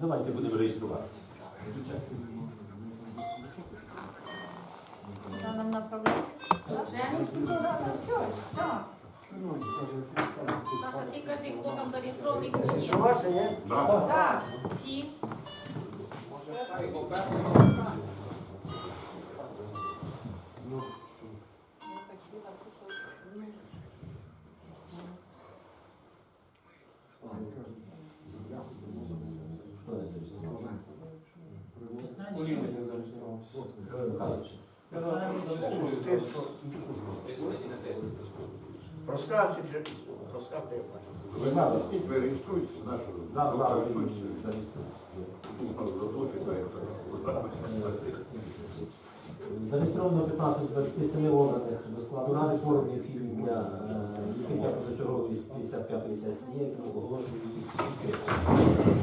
Давайте будемо реєструватися. Нам направляти? Саша, ти кажи, хто там зареєстрований, хто ні. Є? Так, всі. Хто не зареєструвався? Григорій Михайлович. Ти що? Проскав чи вже? Проскав, я бачу. Ви надо. Ви реєструєтеся нашу Да, да. Зареєстровано 15 з 27 обраних до складу ради форум необхідний для е, відкриття позачергової 55-ї сесії, оголошую відкритою.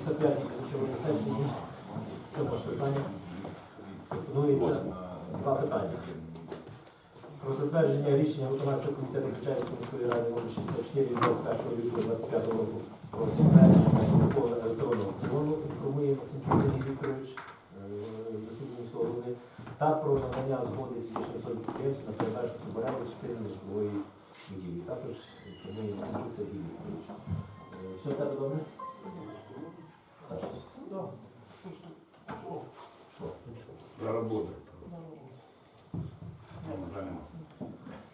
55 позачергової сесії цього питання пропонується два питання. Про затвердження рішення виконавчого комітету Печерської міської ради номер 64 від 21 лютого 25 року про затвердження протоколу електронного закону інформує Максимчук Сергій Вікторович, е, заступник міського голови, та про надання згоди фізичної особи підприємців на передачу суборенду частини житлової будівлі. Також інформує Максимчук Сергій Вікторович. Е, Все в тебе добре? Саша? Що? Зараз.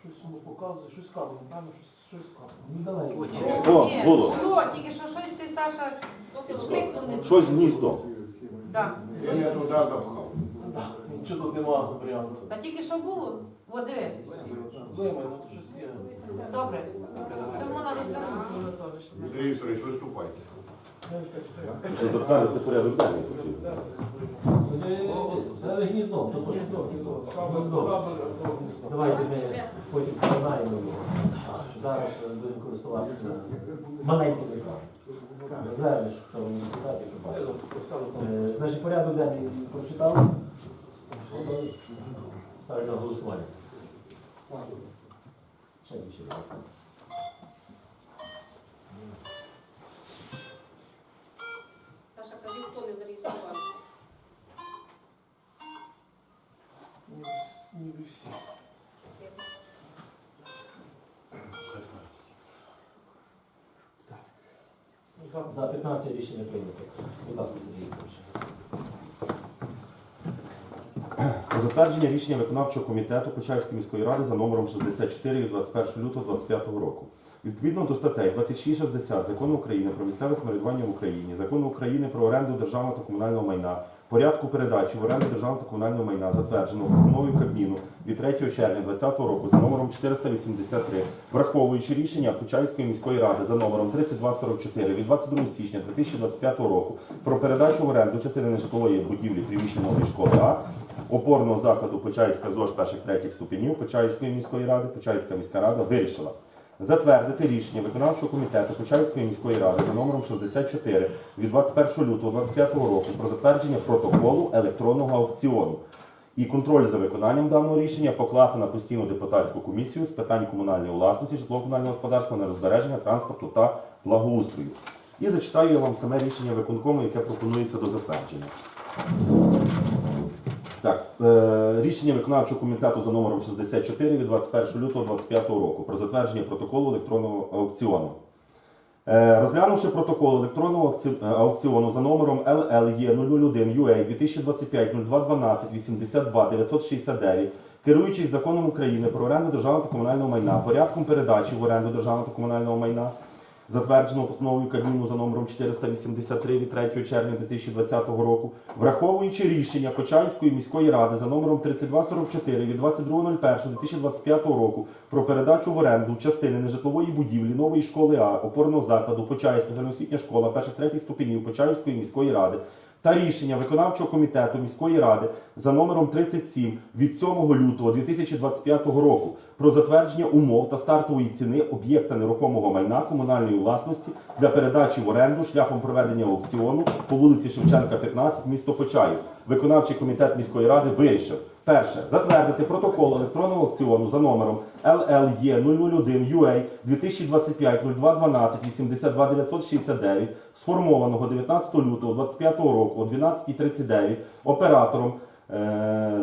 Щось йому показує, щось капає, напевно, щось, щось. Ну давай. О, Ні, було. Було, тільки що щось ти, Саша, Щось з гніздом. Так. Я туди запхав. Чи тут нема варіанту? Та тільки що було? Води. Ну то щось є. Добре. Тому треба звернути теж. щоб- Сергій Вікторович, виступайте. Ще затвердити порядок денний потрібно. Це гніздом, то. Гніздом. Давайте ми потім погадаємо його. А Зараз будемо користуватися маленькими кроками. Звернеш в сторону депутатів, щоб бачили. Е, Значить, порядок денний прочитали. Ставлю на голосування. Ще більше. Саша, кажи, хто не зареєструвався. Ніби всі. За. За 15 рішення прийнято. Будь ласка, Сергій Вікторович. Про затвердження рішення виконавчого комітету Почаївської міської ради за номером 64 від 21 лютого 2025 року. Відповідно до статей 26-60 Закону України про місцеве самоврядування в Україні, Закону України про оренду державного та комунального майна, порядку передачі в оренду державного та комунального майна, затвердженого постановою Кабміну від 3 червня 2020 року за номером 483, враховуючи рішення Почаївської міської ради за номером 3244 від 22 січня 2025 року про передачу в оренду частини нежитлової будівлі приміщення нової школи А, опорного закладу Почаївська ЗОЖ перших третіх ступенів Почаївської міської ради, Почаївська міська рада вирішила затвердити рішення виконавчого комітету Почаївської міської ради за номером 64 від 21 лютого 2025 року про затвердження протоколу електронного аукціону. І контроль за виконанням даного рішення покласти на постійну депутатську комісію з питань комунальної власності, житлово-комунального господарства, нерозбереження, транспорту та благоустрою. І зачитаю я вам саме рішення виконкому, яке пропонується до затвердження. Так, е, рішення виконавчого комітету за номером 64 від 21 лютого 2025 року про затвердження протоколу електронного аукціону. Е, Розглянувши протокол електронного е, аукціону за номером LLE 001 UA 2025 0212 82 969, керуючись законом України про оренду державного та комунального майна, порядком передачі в оренду державного та комунального майна, затвердженого постановою Кабміну за номером 483 від 3 червня 2020 року, враховуючи рішення Почаївської міської ради за номером 3244 від 22.01.2025 року про передачу в оренду частини нежитлової будівлі нової школи А опорного закладу Почаївська загальноосвітня школа перших третіх ступенів Почаївської міської ради та рішення виконавчого комітету міської ради за номером 37 від 7 лютого 2025 року про затвердження умов та стартової ціни об'єкта нерухомого майна комунальної власності для передачі в оренду шляхом проведення аукціону по вулиці Шевченка, 15, місто Почаїв. Виконавчий комітет міської ради вирішив перше. Затвердити протокол електронного аукціону за номером LLE 001 UA 2025 0212 82 969, сформованого 19 лютого 2025 року о 12.39 оператором е, е,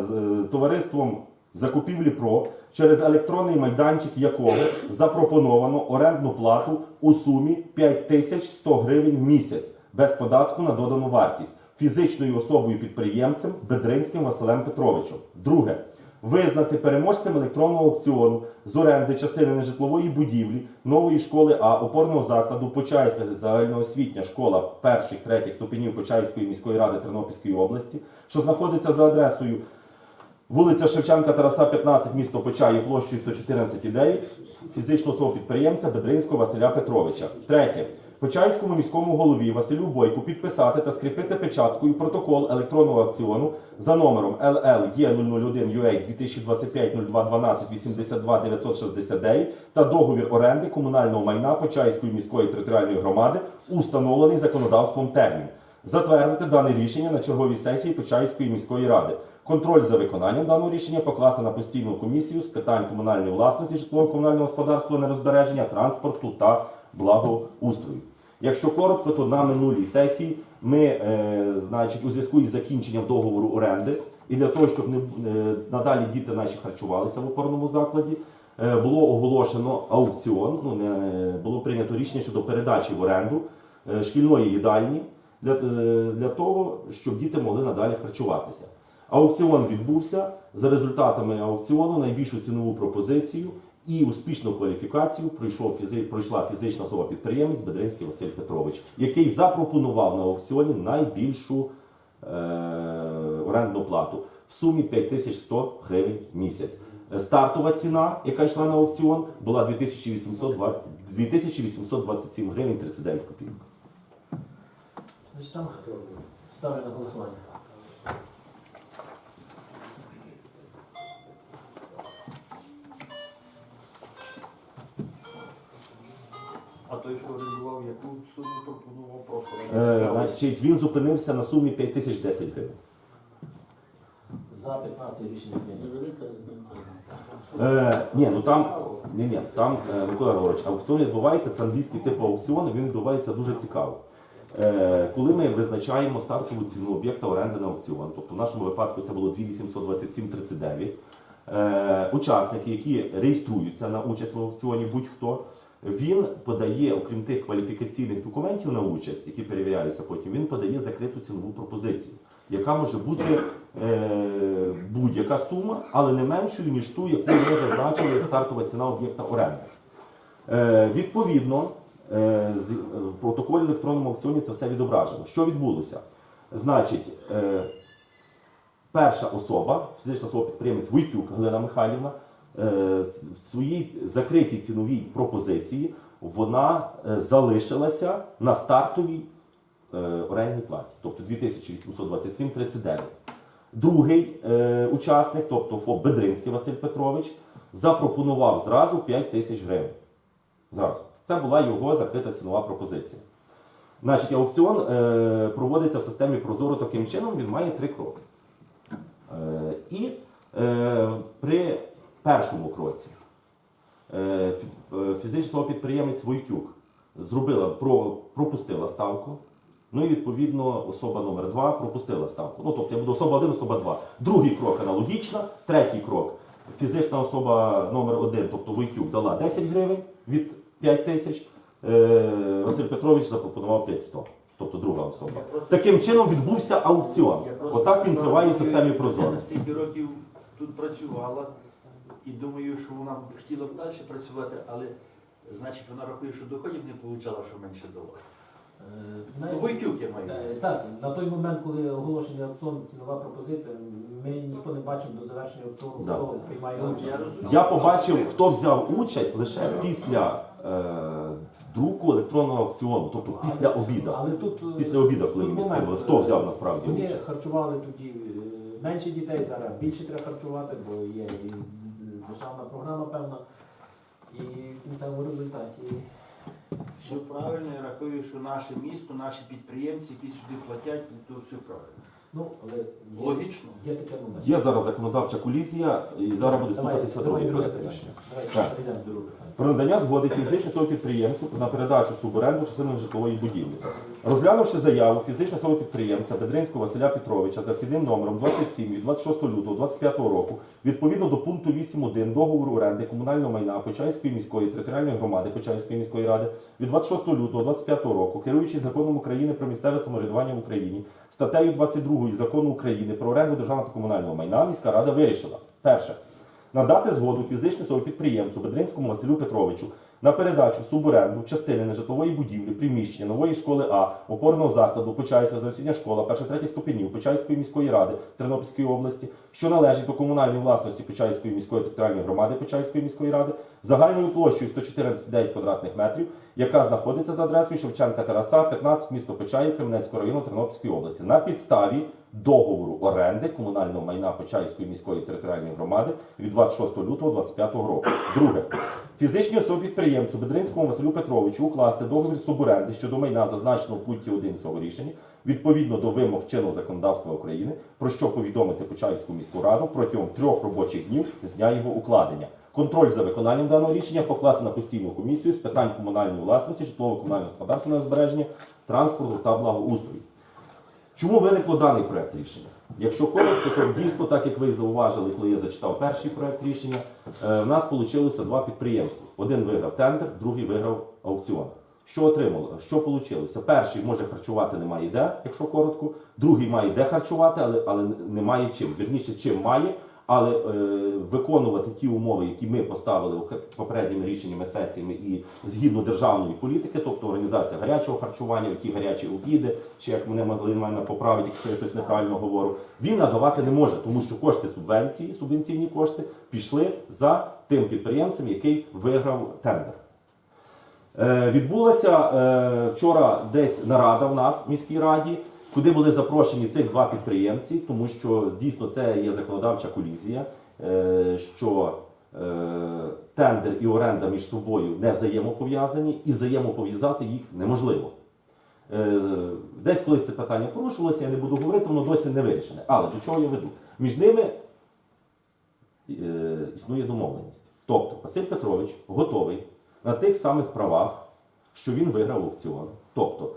товариством закупівлі ПРО, через електронний майданчик якого запропоновано орендну плату у сумі 5100 гривень в місяць без податку на додану вартість фізичною особою підприємцем Бедринським Василем Петровичем. Друге. Визнати переможцем електронного аукціону з оренди частини нежитлової будівлі нової школи А опорного закладу Почаївська загальноосвітня школа перших третіх ступенів Почаївської міської ради Тернопільської області, що знаходиться за адресою Вулиця Шевченка Тараса, 15, місто Почаїв, площею 114,9, фізичного особу підприємця Бедринського Василя Петровича. Третє. Почаївському міському голові Василю Бойку підписати та скріпити печаткою протокол електронного аукціону за номером LLE 001 UA 2025 0212 82 969 та договір оренди комунального майна Почаївської міської територіальної громади, установлений законодавством термін. Затвердити дане рішення на черговій сесії Почаївської міської ради. Контроль за виконанням даного рішення покласти на постійну комісію з питань комунальної власності, житлово-комунального господарства, нерозбереження, транспорту та благоустрою. Якщо коротко, то на минулій сесії ми, е, значить, у зв'язку із закінченням договору оренди і для того, щоб не, е, надалі діти наші харчувалися в опорному закладі, е, було оголошено аукціон. Ну, не, було прийнято рішення щодо передачі в оренду е, шкільної їдальні для, е, для того, щоб діти могли надалі харчуватися. Аукціон відбувся. За результатами аукціону найбільшу цінову пропозицію і успішну кваліфікацію пройшов фізи, пройшла фізична особа підприємець Бедринський Василь Петрович, який запропонував на аукціоні найбільшу е, орендну плату. В сумі 5100 гривень місяць. Е, Стартова ціна, яка йшла на аукціон, була 2820 2827 гривень 39 копійок. Значить, там ставлю на голосування. Суму пропонував просто? Е, значить, він зупинився на сумі 5010 гривень. За 15 рішення прийнято. Е, ні, ну там, ні, ні, там, е, Микола Григорович, аукціон відбувається, це англійський тип аукціону, він відбувається дуже цікаво. Е, коли ми визначаємо стартову ціну об'єкта оренди на аукціон, тобто в нашому випадку це було 2827,39, е, учасники, які реєструються на участь в аукціоні, будь-хто, він подає, окрім тих кваліфікаційних документів на участь, які перевіряються потім, він подає закриту цінову пропозицію, яка може бути е, будь-яка сума, але не меншою, ніж ту, яку ми зазначили як стартова ціна об'єкта оренди. Е, відповідно, е, з- в протоколі електронному аукціоні це все відображено. Що відбулося? Значить, е, перша особа, фізична особа підприємець Войтюк Галина Михайлівна, в своїй закритій ціновій пропозиції вона е, залишилася на стартовій е, орендній платі, тобто 2827,39. Другий е, учасник, тобто ФОП Бедринський Василь Петрович, запропонував зразу 5 тисяч гривень. Зразу. Це була його закрита цінова пропозиція. Значить, аукціон е, проводиться в системі Прозоро таким чином, він має три кроки. Е, і е, при першому кроці е, е, фізична особа підприємець Войтюк зробила, пропустила ставку. Ну і відповідно особа номер 2 пропустила ставку. Ну тобто я буду особа 1, особа 2. Другий крок аналогічно, третій крок. Фізична особа номер 1, тобто Войтюк, дала 10 гривень від 5 тисяч. Е, Василь Петрович запропонував 500, тобто друга особа. Таким чином відбувся аукціон. Отак він триває в системі Прозоро. Вона стільки років тут працювала і думаю, що вона б хотіла б далі працювати, але значить вона рахує, що доходів не отримала, що менше дала. Е, Войтюк я маю. Е, Так, на той момент, коли оголошений аукціон, цінова пропозиція, ми ніхто не бачив до завершення аукціону, Да. хто приймає Ну, участь. я розумію. Я побачив, хто взяв участь лише після е, друку електронного аукціону, тобто після обіду. Але тут е, Після обіду, коли тут мені момент, сказали, хто взяв насправді Вони участь. харчували тоді е, менше дітей, зараз більше треба харчувати, бо є і державна програма певна. І в кінцевому результаті Все правильно, я рахую, що наше місто, наші підприємці, які сюди платять, то все правильно. ну, але є, Логічно. є таке момент. Є зараз законодавча колізія, і зараз буде слухатися друге питання. рішення. Давайте Так. до другого. Про надання згоди фізичної особи підприємцю на передачу в суборенду частини житлової будівлі. Розглянувши заяву фізичної особи підприємця Бедринського Василя Петровича за вхідним номером 27 від 26 лютого 2025 року, відповідно до пункту 8.1 договору оренди комунального майна Почаївської міської територіальної громади Почаївської міської ради від 26 лютого 2025 року, керуючись законом України про місцеве самоврядування в Україні, статтею 22 закону України про оренду державного та комунального майна, міська рада вирішила. Перше. Надати згоду фізичній особі підприємцю Бедринському Василю Петровичу на передачу в суборенду частини нежитлової будівлі приміщення нової школи А опорного закладу Почаївська завсідня школа перших-третіх ступенів Почаївської міської ради Тернопільської області, що належить до комунальної власності Почаївської міської територіальної громади Почаївської міської ради, загальною площею 114,9 квадратних метрів, яка знаходиться за адресою Шевченка Тараса, 15, місто Почаїв, Кременецького району Тернопільської області, на підставі договору оренди комунального майна Почаївської міської територіальної громади від 26 лютого 2025 року. Друге. Фізичній особі підприємцю Бедринському Василю Петровичу укласти договір суборенди щодо майна, зазначеного в пункті 1 цього рішення, відповідно до вимог чинного законодавства України, про що повідомити Почаївську міську раду протягом трьох робочих днів з дня його укладення. Контроль за виконанням даного рішення покласти на постійну комісію з питань комунальної власності, житлово-комунального господарства збереження, транспорту та благоустрою. Чому виникло даний проект рішення? Якщо коротко, то дійсно, так як ви зауважили, коли я зачитав перший проект рішення, е, в нас вийшло два підприємці. Один виграв тендер, другий виграв аукціон. Що отримало? Що вийшло? Перший може харчувати немає де, якщо коротко, другий має де харчувати, але, але немає чим. Вірніше, чим має, але е, виконувати ті умови, які ми поставили попередніми рішеннями сесіями і згідно державної політики, тобто організація гарячого харчування, ті гарячі обіди, чи як мене могли мене поправити, якщо я щось неправильно говорю, він надавати не може, тому що кошти субвенції, субвенційні кошти пішли за тим підприємцем, який виграв тендер. Е, Відбулася е, вчора десь нарада в нас в міській раді, куди були запрошені цих два підприємці, тому що дійсно це є законодавча колізія, е, що е, тендер і оренда між собою не взаємопов'язані, і взаємопов'язати їх неможливо. Е, Десь колись це питання порушувалося, я не буду говорити, воно досі не вирішене. Але до чого я веду? Між ними існує домовленість. Тобто Василь Петрович готовий на тих самих правах, що він виграв аукціон. Тобто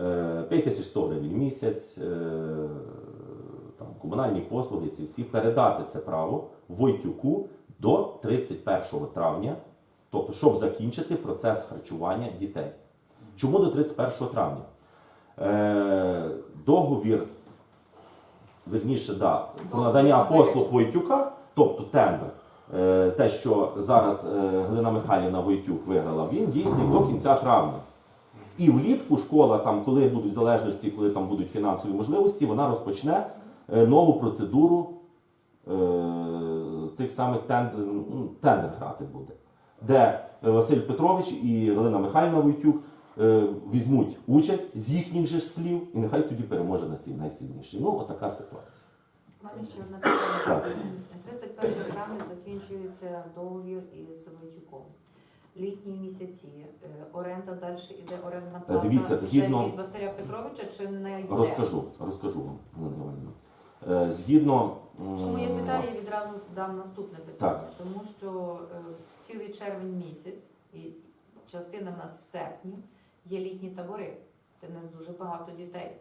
е, 5100 гривень в місяць, е, там, комунальні послуги, ці всі передати це право Войтюку до 31 травня, тобто, щоб закінчити процес харчування дітей. Чому до 31 травня? Е, договір, верніше, да, про надання послуг Войтюка, тобто тендер, е, те, що зараз е, Галина Михайлівна Войтюк виграла, він дійсний до кінця травня. І влітку школа, там, коли будуть залежності, коли там будуть фінансові можливості, вона розпочне е, нову процедуру е, тих самих тендер, ну, тендер грати буде, де е, Василь Петрович і Галина Михайлівна Войтюк е, візьмуть участь з їхніх же слів, і нехай тоді переможе найсиль- найсильніший. Ну, отака ситуація. У мене ще одне питання. 31 травня закінчується договір із Войчуком. Літні місяці, е, оренда далі йде орендна плата дивіться, згідно- від Василя Петровича чи не йде? Розкажу, розкажу вам, Галина. Е, Згідно. Чому я питаю, я відразу дам наступне питання. Так. Тому що е, цілий червень місяць і частина в нас в серпні є літні табори, де в нас дуже багато дітей.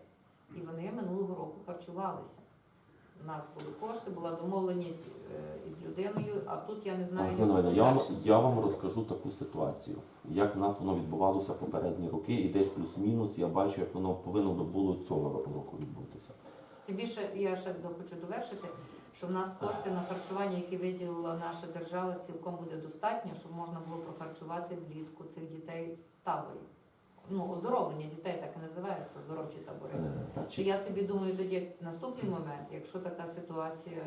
І вони минулого року харчувалися. У нас були кошти, була домовленість е, із людиною, а тут я не знаю, як Галина я, вам, я вам розкажу таку ситуацію, як в нас воно відбувалося попередні роки, і десь плюс-мінус я бачу, як воно повинно би було цього року відбутися. Тим більше я ще до- хочу довершити, що в нас кошти на харчування, які виділила наша держава, цілком буде достатньо, щоб можна було прохарчувати влітку цих дітей в таборі. Ну, оздоровлення дітей так і називається, оздоровчі табори. Е, Що я собі думаю, тоді наступний момент, якщо така ситуація,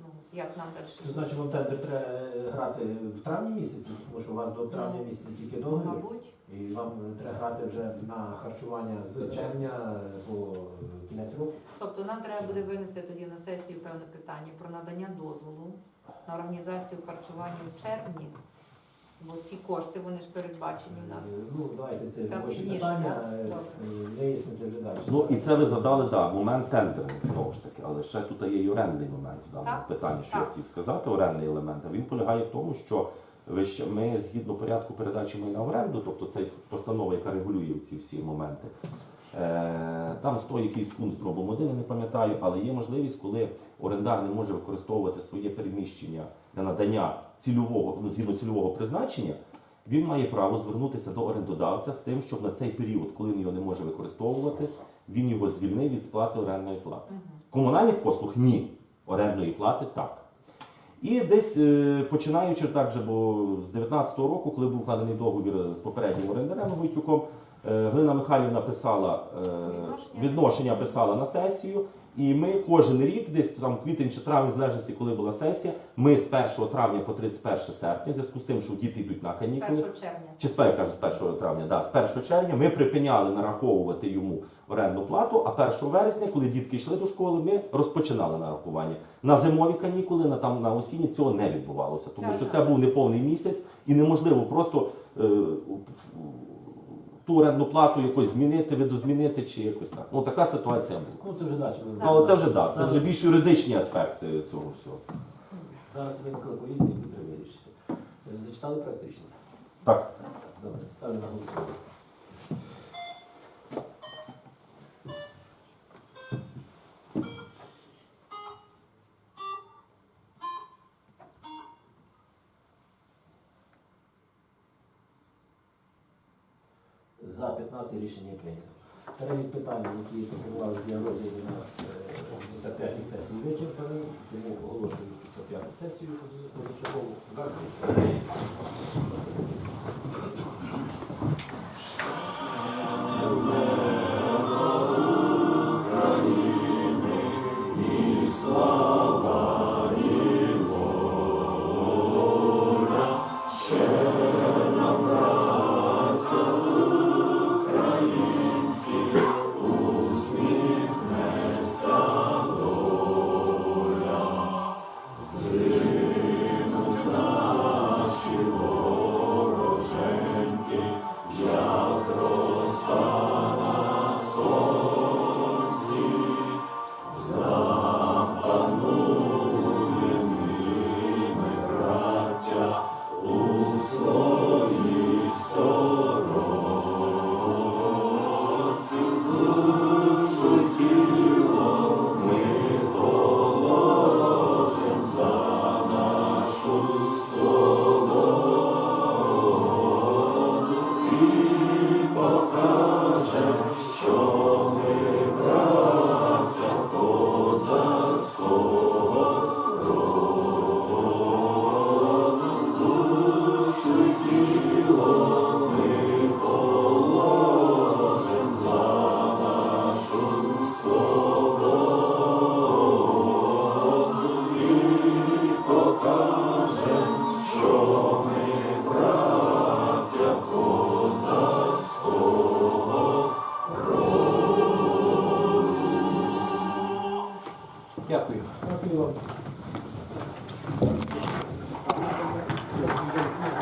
ну як нам То далі? значить, вам тендер треба е, грати в травні місяці, тому що у вас до травня Ну, місяці тільки договір. Мабуть, І вам треба грати вже на харчування з червня по кінець року. тобто нам треба буде винести тоді на сесію певне питання про надання дозволу на організацію харчування в червні, бо ці кошти вони ж передбачені в нас. Е, Ну, давайте це Так, робочі пізніше, питання, так? е, е, вияснити вже далі. Ну і це ви задали, да, момент тендеру, знову ж таки, але ще тут є й орендний момент в даному Так, питанні, що я так. хотів сказати, орендний елемент. А він полягає в тому, що ви ще- ми згідно порядку передачі майна в оренду, тобто це постанова, яка регулює ці всі моменти. Е, там стоїть якийсь пункт з дробом один, я не пам'ятаю, але є можливість, коли орендар не може використовувати своє переміщення для надання цільового, ну, згідно цільового призначення, він має право звернутися до орендодавця з тим, щоб на цей період, коли він його не може використовувати, він його звільнив від сплати орендної плати. Мгм. Комунальних послуг ні. Орендної плати так. І десь е, починаючи так же, бо з 19-го року, коли був вкладений договір з попереднім орендарем Войтюком, е, Галина Михайлівна писала е, Відношення. відношення писала на сесію. І ми кожен рік, десь там квітень чи травень, в залежності, коли була сесія, ми з 1 травня по 31 серпня, в зв'язку з тим, що діти йдуть на З канікули, 1 червня. чи з 1, кажу, з 1 травня, да, з 1 червня ми припиняли нараховувати йому орендну плату, а 1 вересня, коли дітки йшли до школи, ми розпочинали нарахування. На зимові канікули, на, там, на осінні цього не відбувалося, тому Так, що так. це був неповний місяць і неможливо просто е, ту орендну плату якось змінити, видозмінити чи якось так. Ну така ситуація була. Ну це вже далі. Ну, але це вже да, це вже більш юридичні аспекти цього всього. Зараз виникли коли які треба вирішити. Зачитали практично? Так. Добре, ставлю на голосування. За 15 рішення прийнято. Перелік питань, які пропонували для розгляду на е, 55-й сесії вичерпаний, тому оголошую 55-ту сесію позачергову закритою.